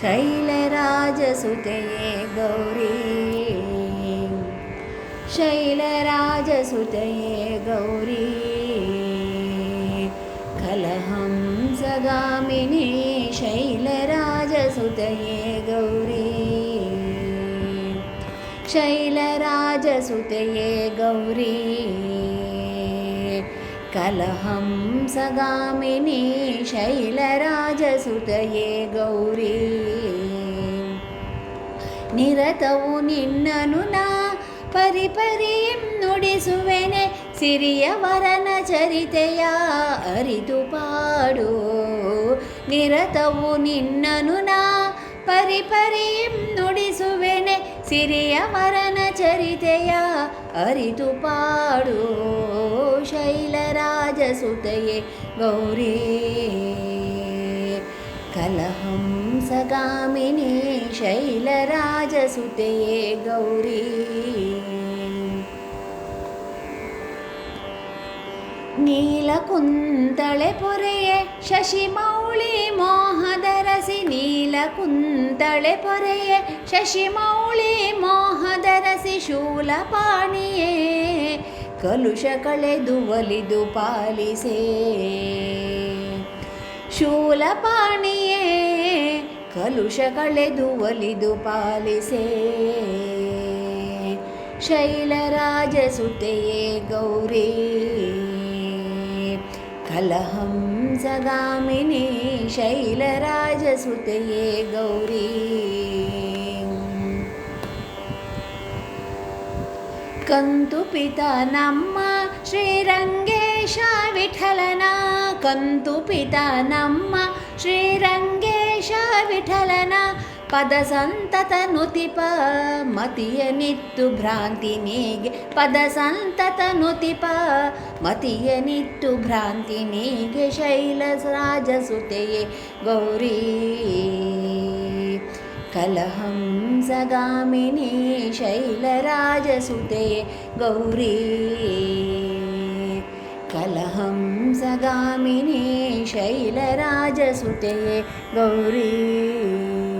शैलराजसुतये गौरी। शैलराजसुतये गौरी। कलहं सगामिनी शैलराजसुतये गौरी। शैलराजसुतये गौरी कलहं सगामिनी शैलराजसुतये गौरी ನಿರತವು ನಿನ್ನನು ನಾ ಪರಿಪರಿಂ ನುಡಿಸುವೆನೆ ಸಿರಿಯವರನ ಚರಿತೆಯ ಅರಿತು ಪಾಡು ನಿರತವು ನಿನ್ನನು ನಾ ಪರಿಪರಿಂ ನುಡಿಸುವೆನೆ ಸಿರಿಯವರನ ಚರಿತೆಯ ಅರಿತು ಪಾಡು ಗೌರಿ. ಕಲಹಂ ಸಗಾಮಿನಿ ಶೈಲರಾಜಸುತೆಯೇ ಗೌರಿ. ನೀಲಕುಂತಳೆ ಪೊರೆಯೇ ಶಶಿಮೌಳಿ ಮೋಹದರಸಿ. ನೀಲಕುಂತಳೆ ಪೊರೆಯೇ ಶಶಿಮೌಳಿ ಮೋಹದರಸಿ ಶೂಲಪಾಣಿಯೇ. ಕಲುಷ ಕಳೆದು ಒಲಿದು ಪಾಲಿಸೇ. ಶೂಲಪಾಣಿಯೇ ಕಲುಷ ಕಳೆದು ಒಲಿದು ಪಾಲಿಸೇ. ಶೈಲರಾಜಸುತೆಯೇ ಗೌರಿ. ಕಲಹಂ ಸಗಾಮಿನಿ ಶೈಲರಾಜಸುತೆಯೇ ಗೌರಿ. ಕಂತು ಪಿತ ನಮ್ಮ ಶ್ರೀರಂಗೇಶ ವಿಠಲನ. ಕಂತು ಪಿತ ನಮ್ಮ ಶ್ರೀರಂಗೇಶ ವಿಠಲನ. ಪದ ಸಂತತ ನುತಿಪ ಮತಿಯ ನಿತ್ತು ಭ್ರಾಂತಿ ನೀಗೆ. ಪದ ಸಂತತ ನುತಿಪ ಮತಿಯ ನಿತ್ತು ಭ್ರಾಂತಿ ನೀಗೆ. ಶೈಲ ರಾಜಸುತೆಯೇ ಗೌರಿ. कलहं स शैलराजसुते गौरी। कलहं स शैलराजसुते गौरी।